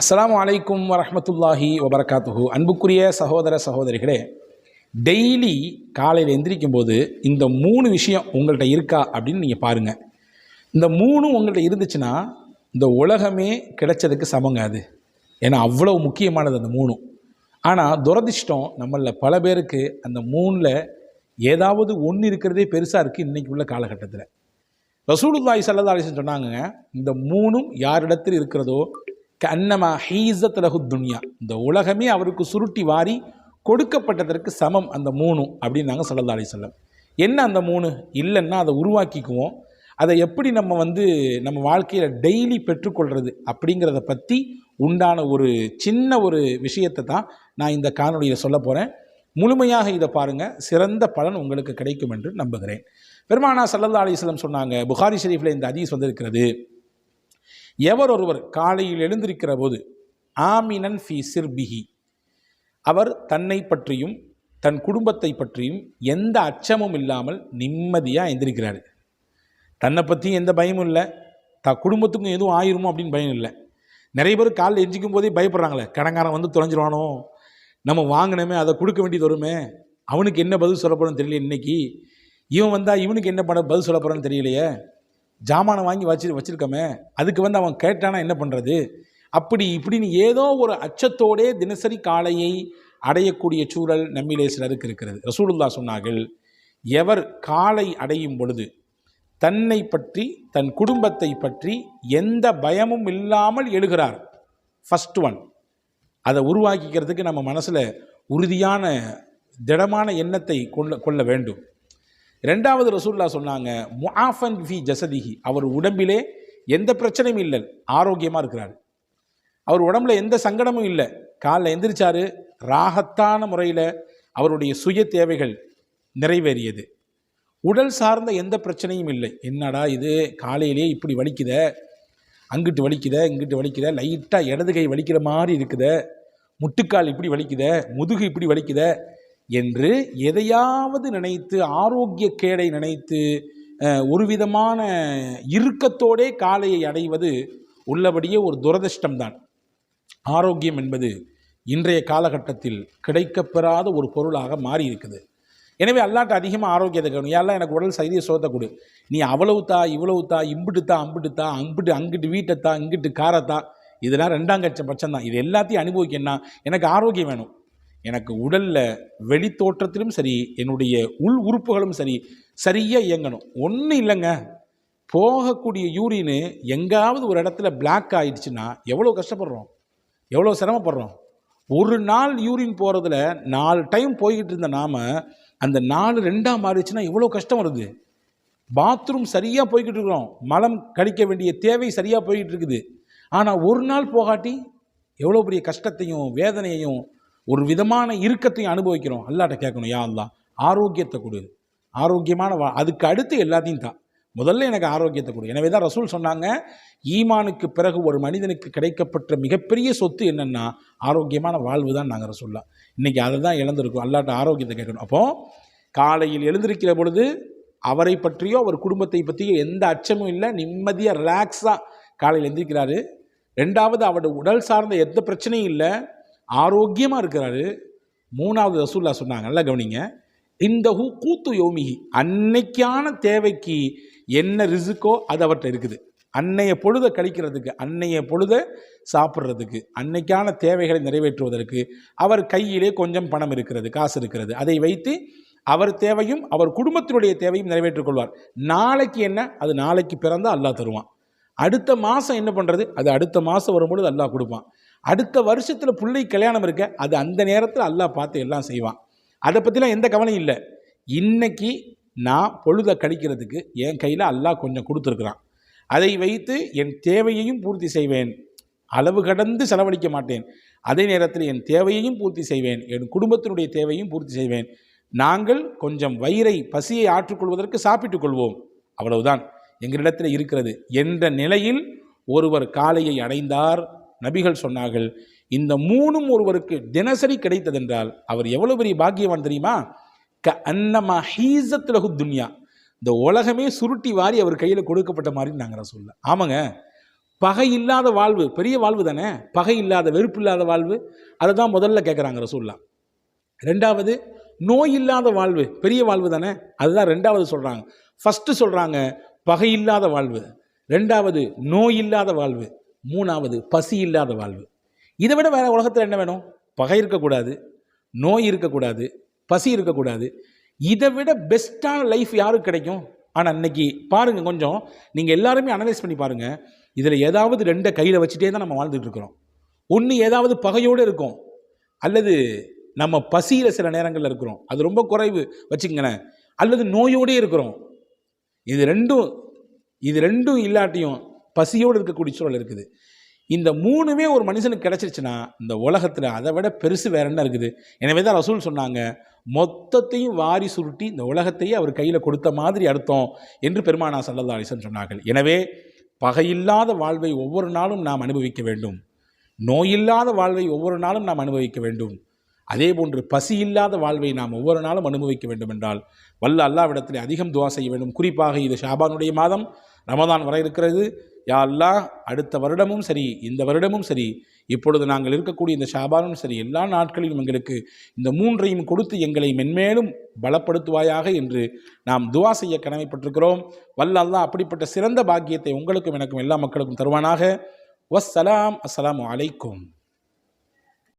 அஸ்லாம் அலைக்கும் வரமத்துல்லாஹி வபரகாத்துஹு. அன்புக்குரிய சகோதர சகோதரிகளே டெய்லி காலையில் எந்திரிக்கும் போது இந்த மூணு விஷயம் உங்கள்கிட்ட இருக்கா அப்படின்னு நீங்கள் பாருங்கள் இந்த மூணும் உங்கள்கிட்ட இருந்துச்சுன்னா இந்த உலகமே கிடைச்சதுக்கு சமங்க அது. ஏன்னா அவ்வளோ முக்கியமானது அந்த மூணும். ஆனால் துரதிர்ஷ்டம் நம்மளில் பல பேருக்கு அந்த மூணில் ஏதாவது ஒன்று இருக்கிறதே பெருசாக இருக்குது இன்றைக்கி உள்ள காலகட்டத்தில். ரசூலுல்லாய் ஸல்லல்லாஹு சொன்னாங்க இந்த மூணும் யாரிடத்தில் இருக்கிறதோ கண்ணமா ஹீசத் லஹு துன்யா. இந்த உலகமே அவருக்கு சுருட்டி வாரி கொடுக்கப்பட்டதற்கு சமம் அந்த மூணும் அப்படின்னாங்க ஸல்லல்லாஹு அலைஹி வஸல்லம். என்ன அந்த மூணு? இல்லைன்னா அதை உருவாக்கிக்குவோம். அதை எப்படி நம்ம வந்து நம்ம வாழ்க்கையில் டெய்லி பெற்றுக்கொள்கிறது அப்படிங்கிறத பற்றி உண்டான ஒரு சின்ன ஒரு விஷயத்தை தான் நான் இந்த காணொலியில் சொல்ல போகிறேன் முழுமையாக இதை பாருங்கள் சிறந்த பலன் உங்களுக்கு கிடைக்கும் என்று நம்புகிறேன். பெருமானா சல்லல்லா அலிஸ்லம் சொன்னாங்க புகாரி ஷெரீஃபில் இந்த அதீஸ் வந்திருக்கிறது. எவர் ஒருவர் காலையில் எழுந்திருக்கிற போது ஆமினன் ஃபி சிர்பிஹி. அவர் தன்னை பற்றியும் தன் குடும்பத்தை பற்றியும் எந்த அச்சமும் இல்லாமல் நிம்மதியாக எந்திரிக்கிறாரு. தன்னை பற்றியும் எந்த பயமும் இல்லை. த குடும்பத்துக்கும் எதுவும் ஆயிருமோ அப்படின்னு பயம் இல்லை. நிறைய பேர் காலையில் எஞ்சிக்கும் போதே பயப்படுறாங்களே. கடங்காரன் வந்து தொலைஞ்சிருவானோ? நம்ம வாங்கினோமே அதை கொடுக்க வேண்டியது வருமே? அவனுக்கு என்ன பதில் சொல்லப்படும் தெரியல இன்னைக்கு. இவன் வந்தால் இவனுக்கு என்ன பண்ண பதில் சொல்லப்படுறேன்னு தெரியலையே? ஜாமானை வாங்கி வச்சு வச்சிருக்கோமே அதுக்கு வந்து அவன் கேட்டானா என்ன பண்ணுறது அப்படி இப்படின்னு ஏதோ ஒரு அச்சத்தோடே தினசரி காலையை அடையக்கூடிய சூழல் நம்மிலே சிலருக்கு இருக்கிறது. ரசூலுல்லா சொன்னார்கள் எவர் காலை அடையும் பொழுது தன்னை பற்றி தன் குடும்பத்தை பற்றி எந்த பயமும் இல்லாமல் எழுகிறார். ஃபஸ்ட் ஒன் அதை உருவாக்கிக்கிறதுக்கு நம்ம மனசில் உறுதியான திடமான எண்ணத்தை கொள்ள கொள்ள வேண்டும். ரெண்டாவது ரசூல்லா சொன்னாங்க முஆஃபன் ஃபி ஜசதிஹி. அவர் உடம்பிலே எந்த பிரச்சனையும் இல்லை ஆரோக்கியமாக இருக்கிறார். அவர் உடம்புல எந்த சங்கடமும் இல்லை. காலைல எந்திரிச்சாரு ராகத்தான முறையில் அவருடைய சுய தேவைகள் நிறைவேறியது. உடல் சார்ந்த எந்த பிரச்சனையும் இல்லை. என்னடா இது காலையிலே இப்படி வலிக்குத? அங்கிட்டு வலிக்குத இங்கிட்டு வலிக்குத? லைட்டாக இடது கை வலிக்கிற மாதிரி இருக்குத? முட்டுக்கால் இப்படி வலிக்குதே? முதுகு இப்படி வலிக்குத? என்று எதையாவது நினைத்து ஆரோக்கிய கேடை நினைத்து ஒரு விதமான இறுக்கத்தோடே காலையை அடைவது உள்ளபடியே ஒரு துரதிர்ஷ்டம்தான். ஆரோக்கியம் என்பது இன்றைய காலகட்டத்தில் கிடைக்கப்பெறாத ஒரு பொருளாக மாறி இருக்குது எனவே அல்லாட்ட அதிகமாக ஆரோக்கியத்தை கவனம் யாரெல்லாம் எனக்கு உடல் சைதிய சோத்தை கொடு. நீ அவ்வளவு தா இவ்வளவு தா இம்பிட்டு தா அம்பிட்டு தா அம்பிட்டு அங்கிட்டு வீட்டை தா இங்கிட்டு காரத்தா இதெல்லாம் ரெண்டாம் கட்ச பட்சம் தான் இது எல்லாத்தையும் அனுபவிக்கணும்னா எனக்கு ஆரோக்கியம் வேணும். எனக்கு உடலில் வெளி தோற்றத்திலும் சரி என்னுடைய உள் உறுப்புகளும் சரி சரியாக இயங்கணும். ஒன்றும் இல்லைங்க. போகக்கூடிய யூரின் எங்காவது ஒரு இடத்துல பிளாக் ஆயிடுச்சுன்னா எவ்வளோ கஷ்டப்படுறோம்? எவ்வளோ சிரமப்படுறோம்? ஒரு நாள் யூரின் போகிறதுல நாலு டைம் போய்கிட்டு இருந்த நாம் அந்த நாலு ரெண்டாக மாறிடுச்சுன்னா எவ்வளோ கஷ்டம் வருது? பாத்ரூம் சரியாக போய்கிட்டு இருக்கிறோம். மலம் கழிக்க வேண்டிய தேவை சரியாக போய்கிட்டு இருக்குது. ஆனால் ஒரு நாள் போகாட்டி எவ்வளோ பெரிய கஷ்டத்தையும் வேதனையையும் ஒரு விதமான இறுக்கத்தையும் அனுபவிக்கிறோம். அல்லாட்ட கேட்கணும் யா அல்லா ஆரோக்கியத்தை கொடு. ஆரோக்கியமான வா அதுக்கு அடுத்து எல்லாத்தையும் தான் முதல்ல எனக்கு ஆரோக்கியத்தை கொடு. எனவே தான் ரசூல் சொன்னாங்க ஈமானுக்கு பிறகு ஒரு மனிதனுக்கு கிடைக்கப்பட்ட மிகப்பெரிய சொத்து என்னென்னா ஆரோக்கியமான வாழ்வு தான் நாங்கள் ரசூல்லா. இன்றைக்கி அதை தான் இழந்திருக்கோம். அல்லாட்ட ஆரோக்கியத்தை கேட்கணும். அப்போது காலையில் எழுந்திருக்கிற பொழுது அவரை பற்றியோ அவர் குடும்பத்தை பற்றியோ எந்த அச்சமும் இல்லை. நிம்மதியாக ரிலாக்ஸாக காலையில் எழுந்திருக்கிறாரு ரெண்டாவது அவருடைய உடல் சார்ந்த எந்த பிரச்சனையும் இல்லை. ஆரோக்கியமாக இருக்கிறாரு. மூணாவது ரசூல்லா சொன்னாங்க நல்லா கவனிங்க. இந்த ஹூ கூத்து யோமிகி அன்னைக்கான தேவைக்கு என்ன ரிசுக்கோ அது அவர்கிட்ட இருக்குது. அன்னைய பொழுதை கழிக்கிறதுக்கு அன்னைய பொழுதை சாப்பிட்றதுக்கு அன்னைக்கான தேவைகளை நிறைவேற்றுவதற்கு அவர் கையிலே கொஞ்சம் பணம் இருக்கிறது காசு இருக்கிறது. அதை வைத்து அவர் தேவையும் அவர் குடும்பத்தினுடைய தேவையும் நிறைவேற்றிக் கொள்வார். நாளைக்கு என்ன? அது நாளைக்கு பிறந்தால் அல்லாஹ் தருவான். அடுத்த மாதம் என்ன பண்ணுறது அது அடுத்த மாதம் வரும்பொழுது அல்லாஹ் கொடுப்பான். அடுத்த வருஷத்தில் பிள்ளை கல்யாணம் இருக்க அது அந்த நேரத்தில் அல்லாஹ் பார்த்து எல்லாம் செய்வான். அதை பற்றிலாம் எந்த கவலையும் இல்லை. இன்னைக்கு நான் பொழுதை கழிக்கிறதுக்கு என் கையில் அல்லாஹ் கொஞ்சம் கொடுத்துருக்குறான். அதை வைத்து என் தேவையையும் பூர்த்தி செய்வேன். அளவு கடந்து செலவழிக்க மாட்டேன். அதே நேரத்தில் என் தேவையையும் பூர்த்தி செய்வேன். என் குடும்பத்தினுடைய தேவையும் பூர்த்தி செய்வேன். நாங்கள் கொஞ்சம் வயிறை பசியை ஆற்றுக்கொள்வதற்கு சாப்பிட்டுக் கொள்வோம். அவ்வளவுதான். எங்களிடத்தில் இருக்கிறது. என்ற நிலையில் ஒருவர் காலையை அடைந்தார். நபிகள் சொன்னார்கள் இந்த மூணும் ஒருவருக்கு தினசரி கிடைத்ததென்றால் அவர் எவ்வளவு பெரிய பாக்கியவான் தெரியுமா? க அன்னமா ஹீசத் துன்யா. இந்த உலகமே சுருட்டி வாரி அவர் கையில் கொடுக்கப்பட்ட மாதிரி நாங்கள் சொல்ல ஆமாங்க. பகை இல்லாத வாழ்வு பெரிய வாழ்வு தானே? பகை இல்லாத வெறுப்பு இல்லாத வாழ்வு. அதை தான் முதல்ல கேட்குறாங்க ரசூல்லா ரெண்டாவது நோய் இல்லாத வாழ்வு பெரிய வாழ்வு தானே? அதுதான் ரெண்டாவது சொல்கிறாங்க ஃபஸ்ட்டு சொல்கிறாங்க பகை இல்லாத வாழ்வு. ரெண்டாவது நோய் இல்லாத வாழ்வு. மூணாவது பசி இல்லாத வாழ்வு. இதை விட வேறு உலகத்தில் என்ன வேணும்? பகை இருக்கக்கூடாது நோய் இருக்கக்கூடாது பசி இருக்கக்கூடாது. இதை விட பெஸ்ட்டான லைஃப் யாருக்கு கிடைக்கும்? ஆனால் இன்னைக்கு பாருங்கள் கொஞ்சம் நீங்கள் எல்லாருமே அனலைஸ் பண்ணி பாருங்கள் இதில் ஏதாவது ரெண்டை கையில் வச்சுட்டே தான் நம்ம வாழ்ந்துட்டு இருக்கிறோம். ஒன்று ஏதாவது பகையோடு இருக்கும். அல்லது நம்ம பசியில் சில நேரங்களில் இருக்கிறோம். அது ரொம்ப குறைவு வச்சுக்கங்களேன். அல்லது நோயோடே இருக்கிறோம். இது ரெண்டும் இது ரெண்டும் இல்லாட்டியும் பசியோடு இருக்கக்கூடிய சூழல் இருக்குது. இந்த மூணுமே ஒரு மனுஷனுக்கு கிடச்சிருச்சுன்னா இந்த உலகத்தில் அதை விட பெருசு வேற என்ன இருக்குது? எனவே தான் ரசூல் சொன்னாங்க மொத்தத்தையும் வாரி சுருட்டி இந்த உலகத்தையே அவர் கையில் கொடுத்த மாதிரி அர்த்தம் என்று பெருமானா சல்லல்லா அலிசன் சொன்னார்கள். எனவே பகையில்லாத வாழ்வை ஒவ்வொரு நாளும் நாம் அனுபவிக்க வேண்டும். நோயில்லாத வாழ்வை ஒவ்வொரு நாளும் நாம் அனுபவிக்க வேண்டும். அதே போன்று பசி இல்லாத வாழ்வை நாம் ஒவ்வொரு நாளும் அனுபவிக்க வேண்டும் என்றால் வல்ல அல்லாவிடத்தில் அதிகம் துவா செய்ய வேண்டும். குறிப்பாக இது ஷாபானுடைய மாதம் ரமதான் வர இருக்கிறது. யா அல்லாஹ் அடுத்த வருடமும் சரி இந்த வருடமும் சரி இப்பொழுது நாங்கள் இருக்கக்கூடிய இந்த ஷாபானும் சரி எல்லா நாட்களிலும் எங்களுக்கு இந்த மூன்றையும் கொடுத்து எங்களை மென்மேலும் பலப்படுத்துவாயாக என்று நாம் துவா செய்ய கடமைப்பட்டிருக்கிறோம். வல்ல அல்லாஹ் அப்படிப்பட்ட சிறந்த பாக்கியத்தை உங்களுக்கும் எனக்கும் எல்லா மக்களுக்கும் தருவானாக. வஸ்ஸலாம் அஸ்ஸலாமு அலைக்கும்.